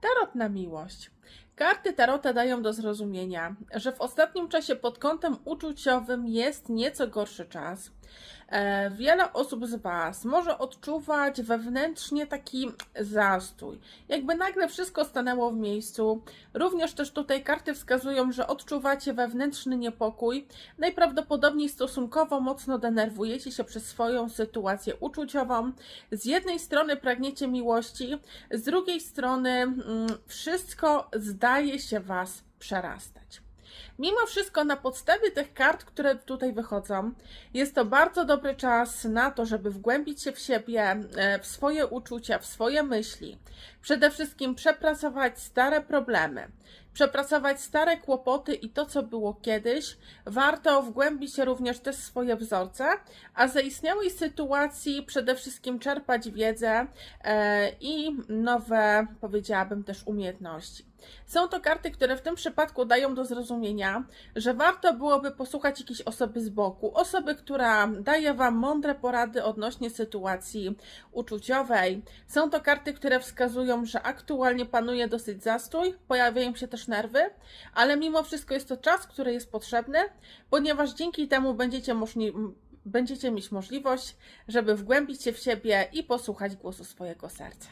Tarot na miłość. Karty Tarota dają do zrozumienia, że w ostatnim czasie pod kątem uczuciowym jest nieco gorszy czas. E, Wiele osób z Was może odczuwać wewnętrznie taki zastój, jakby nagle wszystko stanęło w miejscu. Również też tutaj karty wskazują, że odczuwacie wewnętrzny niepokój. Najprawdopodobniej stosunkowo mocno denerwujecie się przez swoją sytuację uczuciową. Z jednej strony pragniecie miłości, z drugiej strony mm, wszystko zdaje się Was przerastać. Mimo wszystko, na podstawie tych kart, które tutaj wychodzą, jest to bardzo dobry czas na to, żeby wgłębić się w siebie, e, w swoje uczucia, w swoje myśli. Przede wszystkim przepracować stare problemy, przepracować stare kłopoty i to, co było kiedyś. Warto wgłębić również też swoje wzorce, a z zaistniałej sytuacji przede wszystkim czerpać wiedzę e, i nowe, powiedziałabym, też umiejętności. Są to karty, które w tym przypadku dają do zrozumienia, że warto byłoby posłuchać jakiejś osoby z boku, osoby, która daje Wam mądre porady odnośnie sytuacji uczuciowej. Są to karty, które wskazują, że aktualnie panuje dosyć zastój, pojawiają się też nerwy, ale mimo wszystko jest to czas, który jest potrzebny, ponieważ dzięki temu będziecie Będziecie mieć możliwość, żeby wgłębić się w siebie i posłuchać głosu swojego serca.